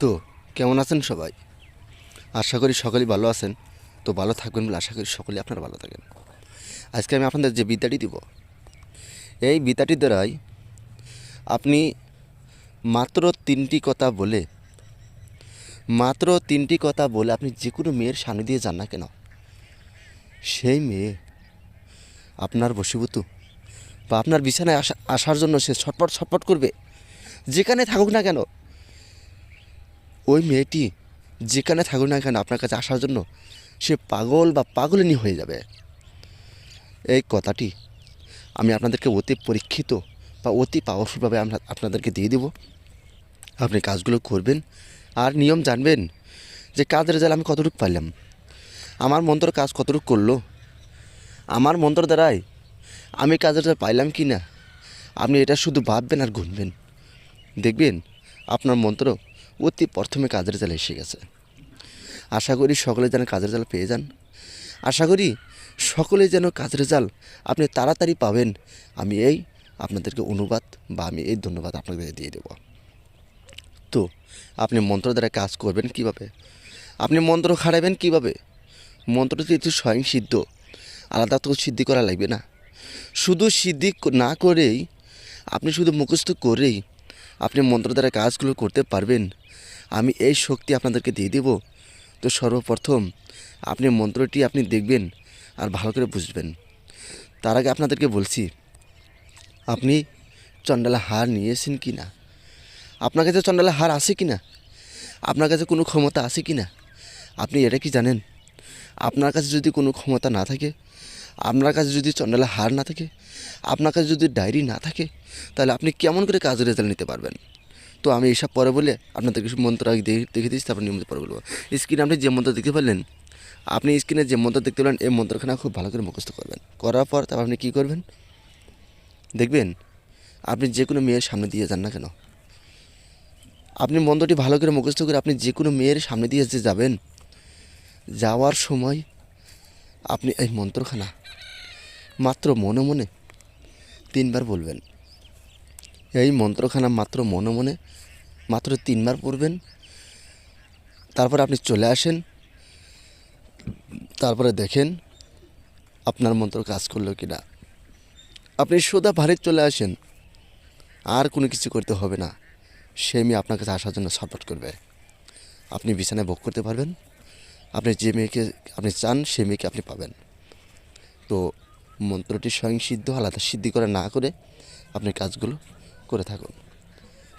তো, কেমন আছেন সবাই? আশা করি সকলেই ভালো আছেন। তো ভালো থাকবেন বলে আশা করি সকলেই আপনারা ভালো থাকেন। আজকে আমি আপনাদের যে বিদ্যাটি দিব, এই বিদ্যাটির দ্বারাই আপনি মাত্র তিনটি কথা বলে, মাত্র তিনটি কথা বলে আপনি যে কোনো মেয়ের সামনে দিয়ে যান না কেন? সেই মেয়ে আপনার বশীভূত বা আপনার বিছানায় আসা, আসার জন্য সে ছটপট ছটপট করবে। যেখানে থাকুক না কেন ওই মেয়েটি যেখানে থাকুক না কেন আপনার কাছে আসার জন্য সে পাগল বা পাগলিনী হয়ে যাবে। এই কথাটি আমি আপনাদেরকে অতি পরীক্ষিত বা অতি পাওয়ারফুলভাবে আমরা আপনাদেরকে দিয়ে দেব। আপনি কাজগুলো করবেন আর নিয়ম জানবেন যে কাজের রেজাল্ট আমি কতটুকু পারলাম আমার মন্ত্র কাজ কতটুকু করল? আমার মন্ত্র দ্বারাই আমি কাজের রেজাল্ট পাইলাম কি না আপনি এটা শুধু ভাববেন আর গুনবেন। দেখবেন আপনার মন্ত্র অতি প্রথমে কাজের জালে এসে গেছে। আশা করি সকলে যেন কাজের জাল পেয়ে যান। আশা করি সকলে যেন কাজের জাল আপনি তাড়াতাড়ি পাবেন। আমি এই আপনাদেরকে অনুবাদ বা আমি এই ধন্যবাদ আপনাদের দিয়ে দেব। তো, আপনি মন্ত্র দ্বারা কাজ করবেন কীভাবে? আপনি মন্ত্র খাড়াবেন কীভাবে? মন্ত্রটি একটু স্বয়ং সিদ্ধ। আলাদা তো সিদ্ধি করা লাগবে না। শুধু সিদ্ধি না করেই, আপনি শুধু মুখস্থ করেই আপনি মন্ত্র দ্বারা কাজগুলো করতে পারবেন। আমি এই শক্তি আপনাদেরকে দিয়ে দেব। তো সর্বপ্রথম আপনি মন্ত্রটি আপনি দেখবেন আর ভালো করে বুঝবেন। তার আগে আপনাদেরকে বলছি, আপনি চণ্ডালা হার নিয়েছেন কি না? আপনার কাছে চণ্ডালা হার আছে কি না? আপনার কাছে কোনো ক্ষমতা আছে কি না? আপনি এটা কি জানেন? আপনার কাছে যদি কোনো ক্ষমতা না থাকে, আপনার কাছে যদি চণ্ডালা হার না থাকে, আপনার কাছে যদি ডায়েরি না থাকে, তাহলে আপনি কেমন করে কাজের রেজাল্ট নিতে পারবেন? তো আমি এইসব পরে বলে আপনাদেরকে কিছু মন্ত্র আগে দেখে দিচ্ছি, তারপর নিয়মিত পরে বলব। স্ক্রিনে আপনি যে মন্ত্র দেখতে পারলেন আপনি স্ক্রিনে যে মন্ত্র দেখতে পেলেন, এই মন্ত্রখানা খুব ভালো করে মুখস্থ করবেন। করার পর তারপর আপনি কী করবেন? দেখবেন, আপনি যে কোনো মেয়ের সামনে দিয়ে যান না কেন। আপনি মন্ত্রটি ভালো করে মুখস্থ করে আপনি যে কোনো মেয়ের সামনে দিয়ে যে যাবেন, যাওয়ার সময় আপনি এই মন্ত্রখানা মাত্র মনে মনে তিনবার বলবেন। এই মন্ত্রখানা মাত্র মনে মনে মাত্র তিনবার পড়বেন। তারপর আপনি চলে আসেন। তারপরে দেখেন আপনার মন্ত্র কাজ করল কি না আপনি সোদা বাড়ি চলে আসেন। আর কোনো কিছু করতে হবে না। সে মেয়ে আপনার কাছে আসার জন্য সাপোর্ট করবে। আপনি বিছানায় ভোগ করতে পারবেন। আপনি যে মেয়েকে আপনি চান, সে মেয়েকে আপনি পাবেন। তো মন্ত্রটি স্বয়ং সিদ্ধ আলাদা সিদ্ধি করে না করে আপনি কাজগুলো করে থাকুন।